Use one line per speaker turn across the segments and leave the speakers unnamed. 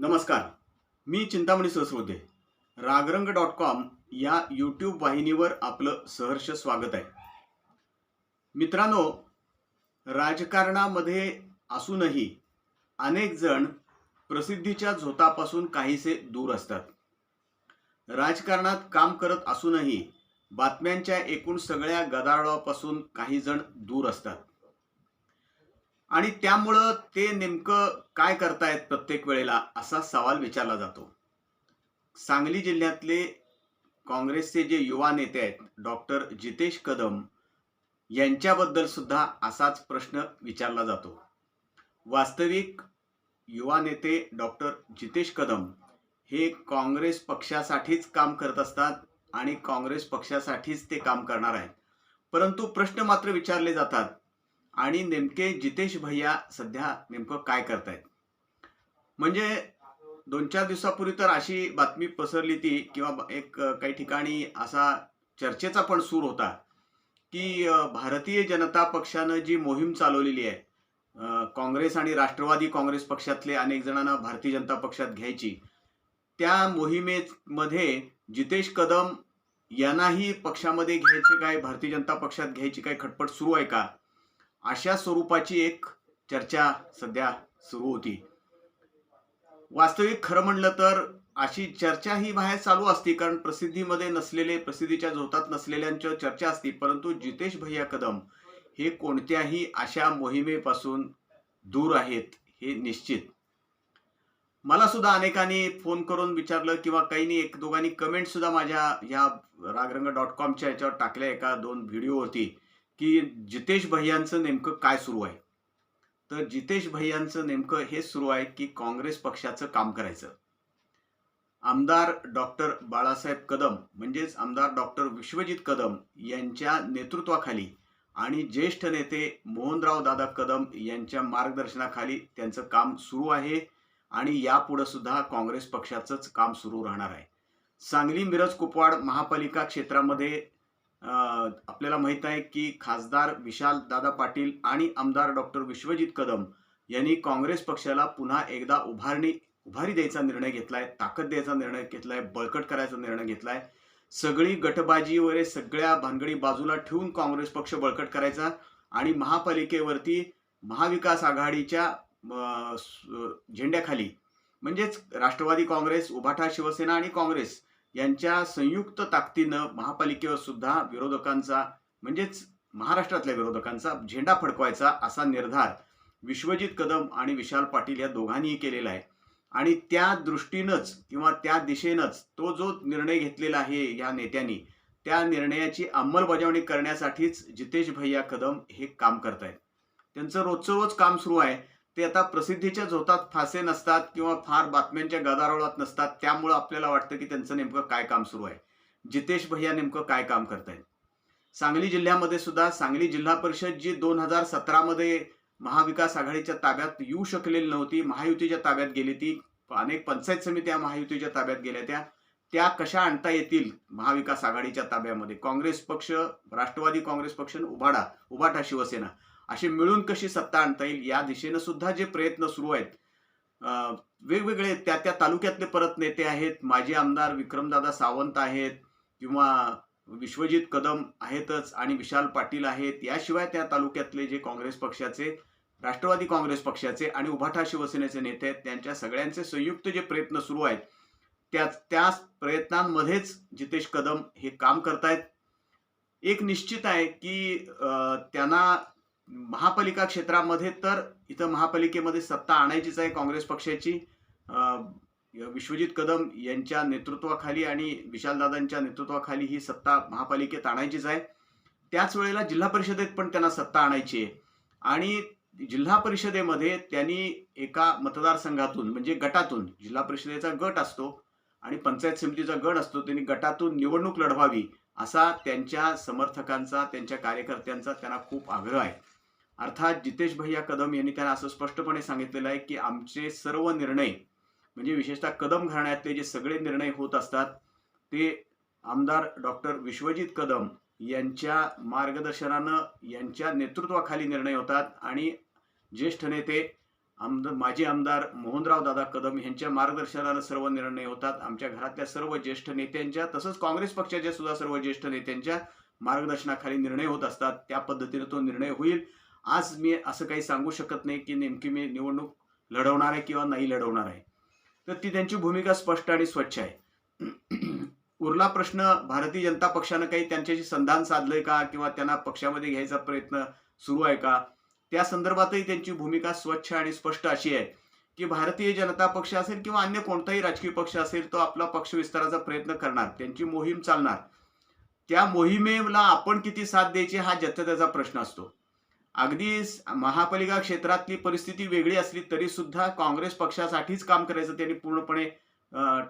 नमस्कार मी चिंतामणी सहस्रोते रागरंग डॉट कॉम या यूट्यूब वाहिनीवर आपलं सहर्ष स्वागत आहे. मित्रांनो राजकारणामध्ये असूनही अनेक जण प्रसिद्धीच्या झोतापासून काहीसे दूर असतात. राजकारणात काम करत असूनही बातम्यांच्या एकूण सगळ्या गदारोळापासून काही जण दूर असतात. आणि त्यामुळं ते नेमकं काय करतायत प्रत्येक वेळेला असा सवाल विचारला जातो. सांगली जिल्ह्यातले काँग्रेसचे जे युवा नेते आहेत डॉक्टर जितेश कदम यांच्याबद्दल सुद्धा असाच प्रश्न विचारला जातो. वास्तविक युवा नेते डॉक्टर जितेश कदम हे काँग्रेस पक्षासाठीच काम करत असतात आणि काँग्रेस पक्षासाठीच ते काम करणार आहेत. परंतु प्रश्न मात्र विचारले जातात आणि नेमके जितेश भैया सध्या नेमकं काय करतायत? म्हणजे दोन चार दिवसापूर्वी तर अशी बातमी पसरली ती किंवा एक काही ठिकाणी असा चर्चेचा पण सूर होता की भारतीय जनता पक्षानं जी मोहीम चालवलेली आहे काँग्रेस आणि राष्ट्रवादी काँग्रेस पक्षातले अनेक जणांना भारतीय जनता पक्षात घ्यायची त्या मोहिमेमध्ये जितेश कदम यांनाही पक्षामध्ये घ्यायचे काय भारतीय जनता पक्षात घ्यायची काय खटपट सुरू आहे का? अशा स्वरूपाची एक चर्चा सध्या सुरू होती. वास्तविक खरं म्हणलं तर अशी चर्चा ही बाहेर चालू असती कारण प्रसिद्धीमध्ये नसलेले प्रसिद्धीच्या झोतात नसलेल्यांच्या चर्चा असती परंतु जितेश भैया कदम हे कोणत्याही अशा मोहिमेपासून दूर आहेत हे निश्चित. मला सुद्धा अनेकांनी फोन करून विचारलं किंवा काहींनी एक दोघांनी कमेंट सुद्धा माझ्या या रागरंग डॉट कॉमच्या याच्यावर टाकल्या एका दोन व्हिडिओवरती की जितेश भैयांचं नेमकं काय सुरू आहे? तर जितेश भैयांचं नेमकं हे सुरू आहे की काँग्रेस पक्षाचं काम करायचं. आमदार डॉक्टर बाळासाहेब कदम म्हणजेच आमदार डॉक्टर विश्वजित कदम यांच्या नेतृत्वाखाली आणि ज्येष्ठ नेते मोहनराव दादा कदम यांच्या मार्गदर्शनाखाली त्यांचं काम सुरू आहे आणि यापुढे सुद्धा काँग्रेस पक्षाचंच काम सुरू राहणार आहे. सांगली मिरज कुपवाड महापालिका क्षेत्रामध्ये आपल्याला माहीत आहे की खासदार विशाल दादा पाटील आणि आमदार डॉक्टर विश्वजित कदम यांनी काँग्रेस पक्षाला पुन्हा एकदा उभारणी उभारी द्यायचा निर्णय घेतलाय ताकद द्यायचा निर्णय घेतलाय बळकट करायचा निर्णय घेतलाय. सगळी गटबाजी वगैरे सगळ्या भानगडी बाजूला ठेवून काँग्रेस पक्ष बळकट करायचा आणि महापालिकेवरती महाविकास आघाडीच्या झेंड्याखाली म्हणजेच राष्ट्रवादी काँग्रेस उभाठा शिवसेना आणि काँग्रेस यांच्या संयुक्त ताकदीनं महापालिकेवर सुद्धा विरोधकांचा म्हणजेच महाराष्ट्रातल्या विरोधकांचा झेंडा फडकवायचा असा निर्धार विश्वजित कदम आणि विशाल पाटील या दोघांनीही केलेला आहे. आणि त्या दृष्टीनंच किंवा त्या दिशेनंच तो जो निर्णय घेतलेला आहे या नेत्यांनी त्या निर्णयाची अंमलबजावणी करण्यासाठीच जितेश भैया कदम हे काम करतायत. त्यांचं रोजचं रोज काम सुरू आहे. ते आता प्रसिद्धीच्या झोतात फासे नसतात किंवा फार बातम्यांच्या गदारोळात नसतात त्यामुळं आपल्याला वाटतं की त्यांचं नेमकं काय काम सुरू आहे. जितेश भैया नेमकं काय काम करतायत? सांगली जिल्ह्यामध्ये सुद्धा सांगली जिल्हा परिषद जी दोन हजार सतरामध्ये महाविकास आघाडीच्या ताब्यात येऊ शकलेली नव्हती महायुतीच्या ताब्यात गेली ती अनेक पंचायत समित्या महायुतीच्या ताब्यात गेल्या त्या त्या कशा आणता येतील महाविकास आघाडीच्या ताब्यामध्ये? काँग्रेस पक्ष राष्ट्रवादी काँग्रेस पक्ष उभाडा उभाटा शिवसेना. अशी मिळून कशी सत्ता आणता येईल या दिशेनं सुद्धा जे प्रयत्न सुरू आहेत वेगवेगळे त्या त्या तालुक्यातले परत नेते आहेत. माजी आमदार विक्रमदादा सावंत आहेत किंवा विश्वजित कदम आहेतच आणि विशाल पाटील आहेत. याशिवाय त्या तालुक्यातले जे काँग्रेस पक्षाचे राष्ट्रवादी काँग्रेस पक्षाचे आणि उभाठा शिवसेनेचे नेते आहेत त्यांच्या सगळ्यांचे संयुक्त जे प्रयत्न सुरू आहेत त्या त्या प्रयत्नांमध्येच जितेश कदम हे काम करतायत. एक निश्चित आहे की त्यांना महापालिका क्षेत्रामध्ये तर इथं महापालिकेमध्ये सत्ता आणायचीच आहे काँग्रेस पक्षाची. विश्वजित कदम यांच्या नेतृत्वाखाली आणि विशालदादांच्या नेतृत्वाखाली ही सत्ता महापालिकेत आणायचीच आहे. त्याच वेळेला जिल्हा परिषदेत पण त्यांना सत्ता आणायची आहे. आणि जिल्हा परिषदेमध्ये त्यांनी एका मतदारसंघातून म्हणजे गटातून जिल्हा परिषदेचा गट असतो आणि पंचायत समितीचा गट असतो त्यांनी गटातून निवडणूक लढवावी असा त्यांच्या समर्थकांचा त्यांच्या कार्यकर्त्यांचा त्यांना खूप आग्रह आहे. अर्थात जितेश भैया कदम यांनी त्यांना असं स्पष्टपणे सांगितलेलं आहे की आमचे सर्व निर्णय म्हणजे विशेषतः कदम घराण्यातले जे सगळे निर्णय होत असतात ते आमदार डॉक्टर विश्वजित कदम यांच्या मार्गदर्शनानं यांच्या नेतृत्वाखाली निर्णय होतात आणि ज्येष्ठ नेते आमदार माजी आमदार मोहनराव दादा कदम यांच्या मार्गदर्शनानं सर्व निर्णय होतात. आमच्या घरातल्या सर्व ज्येष्ठ नेत्यांच्या तसंच काँग्रेस पक्षाच्या सुद्धा सर्व ज्येष्ठ नेत्यांच्या मार्गदर्शनाखाली निर्णय होत असतात. त्या पद्धतीने तो निर्णय होईल. आज मी असं काही सांगू शकत नाही की नेमकी मी निवडणूक लढवणार आहे किंवा नाही लढवणार आहे. तर ती त्यांची भूमिका स्पष्ट आणि स्वच्छ आहे. उरला प्रश्न भारतीय जनता पक्षानं काही त्यांच्याशी संधान साधलंय का किंवा त्यांना पक्षामध्ये घ्यायचा प्रयत्न सुरू आहे का? त्या संदर्भातही त्यांची भूमिका स्वच्छ आणि स्पष्ट अशी आहे की भारतीय जनता पक्ष असेल किंवा अन्य कोणताही राजकीय पक्ष असेल तो आपला पक्ष विस्ताराचा प्रयत्न करणार त्यांची मोहीम चालणार. त्या मोहिमेला आपण किती साथ द्यायची हा ज्याचा त्याचा प्रश्न असतो. अगदी महापालिका क्षेत्रातली परिस्थिती वेगळी असली तरी सुद्धा काँग्रेस पक्षासाठीच काम करायचं त्यांनी पूर्णपणे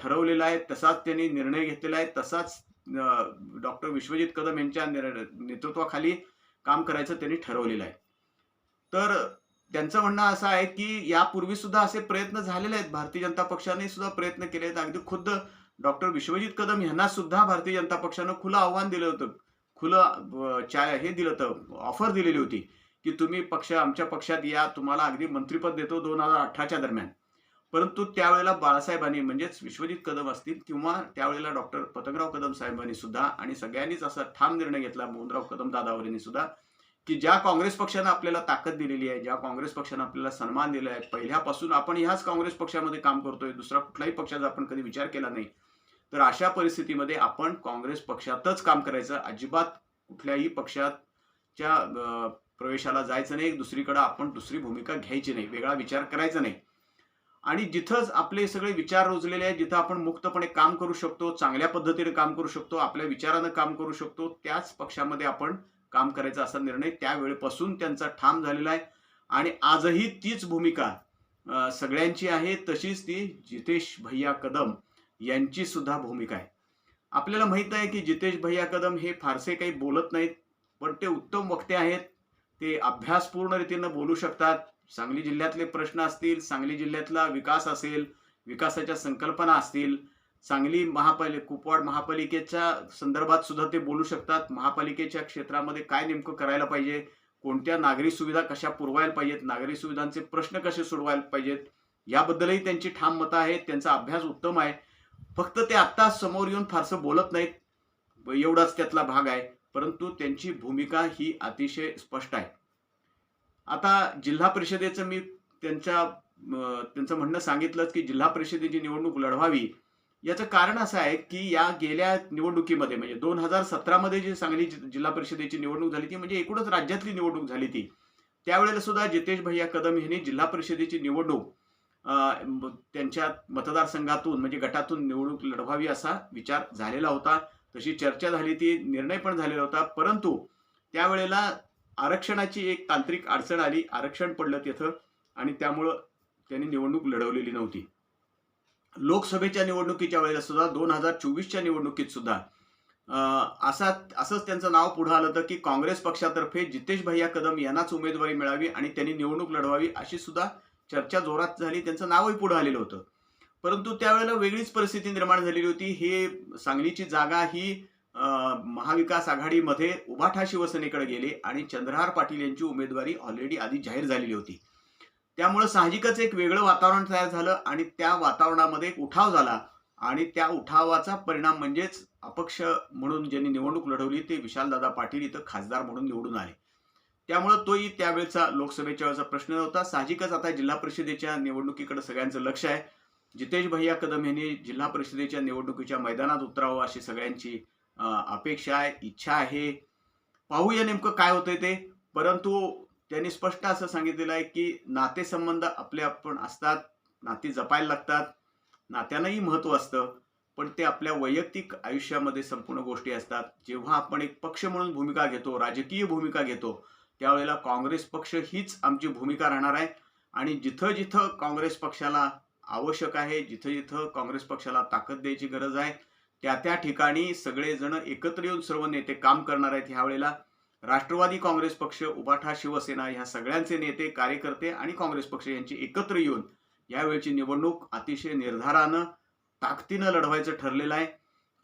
ठरवलेलं आहे. तसाच त्यांनी निर्णय घेतलेला आहे. तसाच डॉक्टर विश्वजित कदम यांच्या नेतृत्वाखाली काम करायचं त्यांनी ठरवलेलं आहे. तर त्यांचं म्हणणं असं आहे की यापूर्वी सुद्धा असे प्रयत्न झालेले आहेत. भारतीय जनता पक्षाने सुद्धा प्रयत्न केले आहेत. अगदी खुद्द डॉक्टर विश्वजित कदम यांना सुद्धा भारतीय जनता पक्षानं खुलं आव्हान दिलं होतं. खुलं चाय हे दिलं होतं. ऑफर दिलेली होती. की तुम्ही पक्ष आमच्या पक्षात या तुम्हाला अगदी मंत्रिपद देतो दोन हजार अठराच्या दरम्यान. परंतु त्यावेळेला बाळासाहेबांनी म्हणजेच विश्वजित कदम असतील किंवा त्यावेळेला डॉक्टर पतंगराव कदम साहेबांनी सुद्धा आणि सगळ्यांनीच असा ठाम निर्णय घेतला मोहनराव कदम दादावरींनी सुद्धा की ज्या काँग्रेस पक्षानं आपल्याला ताकद दिलेली आहे ज्या काँग्रेस पक्षानं आपल्याला सन्मान दिला आहे पहिल्यापासून आपण ह्याच काँग्रेस पक्षामध्ये काम करतोय दुसरा कुठल्याही पक्षाचा आपण कधी विचार केला नाही तर अशा परिस्थितीमध्ये आपण काँग्रेस पक्षातच काम करायचं अजिबात कुठल्याही पक्षाच्या प्रवेशाला जायचं नाही दुसरीकडं आपण दुसरी भूमिका घ्यायची नाही वेगळा विचार करायचा नाही. आणि जिथंच आपले सगळे विचार रुजलेले आहेत जिथं आपण मुक्तपणे काम करू शकतो चांगल्या पद्धतीने काम करू शकतो आपल्या विचारानं काम करू शकतो त्याच पक्षामध्ये आपण काम करायचा असा निर्णय त्यावेळेपासून त्यांचा ठाम झालेला आहे. आणि आजही तीच भूमिका सगळ्यांची आहे तशीच ती जितेश भैया कदम यांची सुद्धा भूमिका आहे. आपल्याला माहीत आहे की जितेश भैया कदम हे फारसे काही बोलत नाहीत पण ते उत्तम वक्ते आहेत. ते अभ्यासपूर्ण रीतीनं बोलू शकतात. सांगली जिल्ह्यातले प्रश्न असतील सांगली जिल्ह्यातला विकास असेल विकासाच्या संकल्पना असतील सांगली महापालिका कुपवाड महापालिकेच्या संदर्भात सुद्धा ते बोलू शकतात. महापालिकेच्या क्षेत्रामध्ये काय नेमकं करायला पाहिजे? कोणत्या नागरी सुविधा कशा पुरवायला पाहिजेत? नागरी सुविधांचे प्रश्न कसे सोडवायला पाहिजेत? याबद्दलही त्यांची ठाम मतं आहेत त्यांचा अभ्यास उत्तम आहे. फक्त ते आत्ता समोर येऊन फारसं बोलत नाहीत. एवढाच त्यातला भाग आहे. परंतु त्यांची भूमिका ही अतिशय स्पष्ट आहे. आता जिल्हा परिषदेचं मी त्यांच्या त्यांचं म्हणणं सांगितलंच की जिल्हा परिषदेची निवडणूक लढवावी. याचं कारण असं आहे की या गेल्या निवडणुकीमध्ये म्हणजे दोन हजार सतरामध्ये जी सांगली जिल्हा परिषदेची निवडणूक झाली ती म्हणजे एकूणच राज्यातली निवडणूक झाली ती. त्यावेळेला सुद्धा जितेश भैया कदम यांनी जिल्हा परिषदेची निवडणूक त्यांच्या मतदारसंघातून म्हणजे गटातून निवडणूक लढवावी असा विचार झालेला होता. तशी चर्चा झाली ती निर्णय पण झालेला होता. परंतु त्यावेळेला आरक्षणाची एक तांत्रिक अडचण आली. आरक्षण पडलं तिथं आणि त्यामुळं त्यांनी निवडणूक लढवलेली नव्हती. लोकसभेच्या निवडणुकीच्या वेळेला सुद्धा दोन हजार चोवीसच्या निवडणुकीत सुद्धा असा असंच त्यांचं नाव पुढं आलं होतं की काँग्रेस पक्षातर्फे जितेश भैया कदम यांनाच उमेदवारी मिळावी आणि त्यांनी निवडणूक लढवावी अशी सुद्धा चर्चा जोरात झाली. त्यांचं नावही पुढं आलेलं होतं. परंतु त्यावेळेला वेगळीच परिस्थिती निर्माण झालेली होती. हे सांगलीची जागा ही महाविकास आघाडीमध्ये उभाठा शिवसेनेकडे गेली आणि चंद्रहार पाटील यांची उमेदवारी ऑलरेडी आधी जाहीर झालेली होती. त्यामुळं साहजिकच एक वेगळं वातावरण तयार झालं आणि त्या वातावरणामध्ये एक उठाव झाला आणि त्या उठावाचा परिणाम म्हणजेच अपक्ष म्हणून ज्यांनी निवडणूक लढवली ते विशालदादा पाटील इथं खासदार म्हणून निवडून आले. त्यामुळं तोही त्यावेळेचा लोकसभेच्या वेळेचा प्रश्न होता साहजिकच आता जिल्हा परिषदेच्या निवडणुकीकडे सगळ्यांचं लक्ष आहे. जितेश भैया कदम यांनी जिल्हा परिषदेच्या निवडणुकीच्या मैदानात उतरावं अशी सगळ्यांची अपेक्षा आहे इच्छा आहे. पाहूया नेमकं काय होतंय ते. परंतु त्यांनी स्पष्ट असं सांगितलेलं आहे की नातेसंबंध आपले आपण असतात नाती जपायला लागतात नात्यांनाही महत्त्व असतं पण ते आपल्या वैयक्तिक आयुष्यामध्ये संपूर्ण गोष्टी असतात. जेव्हा आपण एक पक्ष म्हणून भूमिका घेतो राजकीय भूमिका घेतो त्यावेळेला काँग्रेस पक्ष हीच आमची भूमिका राहणार आहे. आणि जिथं जिथं काँग्रेस पक्षाला आवश्यक आहे जिथं जिथं काँग्रेस पक्षाला ताकद द्यायची गरज आहे. त्या त्या ठिकाणी सगळेजण एकत्र येऊन सर्व नेते काम करणार आहेत ह्यावेळेला राष्ट्रवादी काँग्रेस पक्ष उबाठा शिवसेना ह्या सगळ्यांचे नेते कार्यकर्ते आणि काँग्रेस पक्ष यांची एकत्र येऊन यावेळची निवडणूक अतिशय निर्धारानं ताकदीनं लढवायचं ठरलेलं आहे.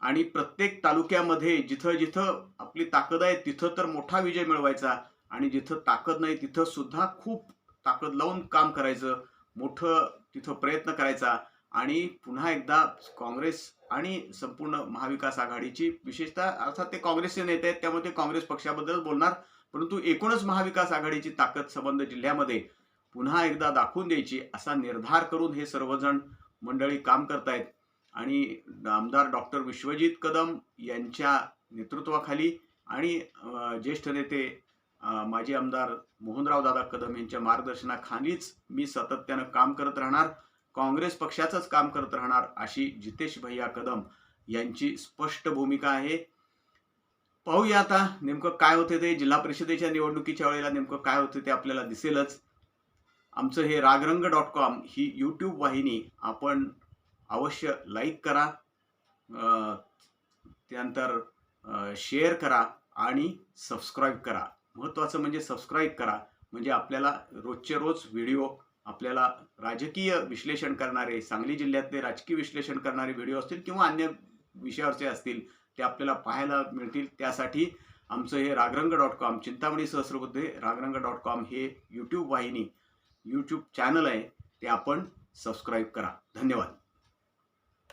आणि प्रत्येक तालुक्यामध्ये जिथं जिथं आपली ताकद आहे तिथं तर मोठा विजय मिळवायचा. आणि जिथं ताकद नाही तिथं सुद्धा खूप ताकद लावून काम करायचं. मोठं तिथं प्रयत्न करायचा आणि पुन्हा एकदा काँग्रेस आणि संपूर्ण महाविकास आघाडीची विशेषतः अर्थात ते काँग्रेसचे नेते आहेत त्यामुळे ते काँग्रेस पक्षाबद्दल बोलणार. परंतु एकूणच महाविकास आघाडीची ताकद संबंध जिल्ह्यामध्ये पुन्हा एकदा दाखवून द्यायची असा निर्धार करून हे सर्वजण मंडळी काम करतायत. आणि आमदार डॉक्टर विश्वजित कदम यांच्या नेतृत्वाखाली आणि ज्येष्ठ नेते माजी आमदार मोहनराव दादा कदम यांच्या मार्गदर्शनाखालीच मी सातत्यानं काम करत राहणार काँग्रेस पक्षाचंच काम करत राहणार अशी जितेश भैया कदम यांची स्पष्ट भूमिका आहे. पाहूया आता नेमकं काय होते ते जिल्हा परिषदेच्या निवडणुकीच्या वेळेला नेमकं काय होते ते आपल्याला दिसेलच. आमचं हे रागरंग डॉट कॉम ही यूट्यूब वाहिनी आपण अवश्य लाईक करा त्यानंतर शेअर करा आणि सबस्क्राईब करा. महत्त्वाचं म्हणजे सबस्क्राईब करा. म्हणजे आपल्याला रोजचे रोज व्हिडिओ आपल्याला राजकीय विश्लेषण करणारे सांगली जिल्ह्यातले राजकीय विश्लेषण करणारे व्हिडिओ असतील किंवा अन्य विषयावरचे असतील ते आपल्याला पाहायला मिळतील. त्यासाठी आमचं हे Ragrang dot com Chintamani Sahasrabuddhe Ragrang dot com हे यूट्यूब वाहिनी यूट्यूब चॅनल आहे ते आपण सबस्क्राईब करा. धन्यवाद.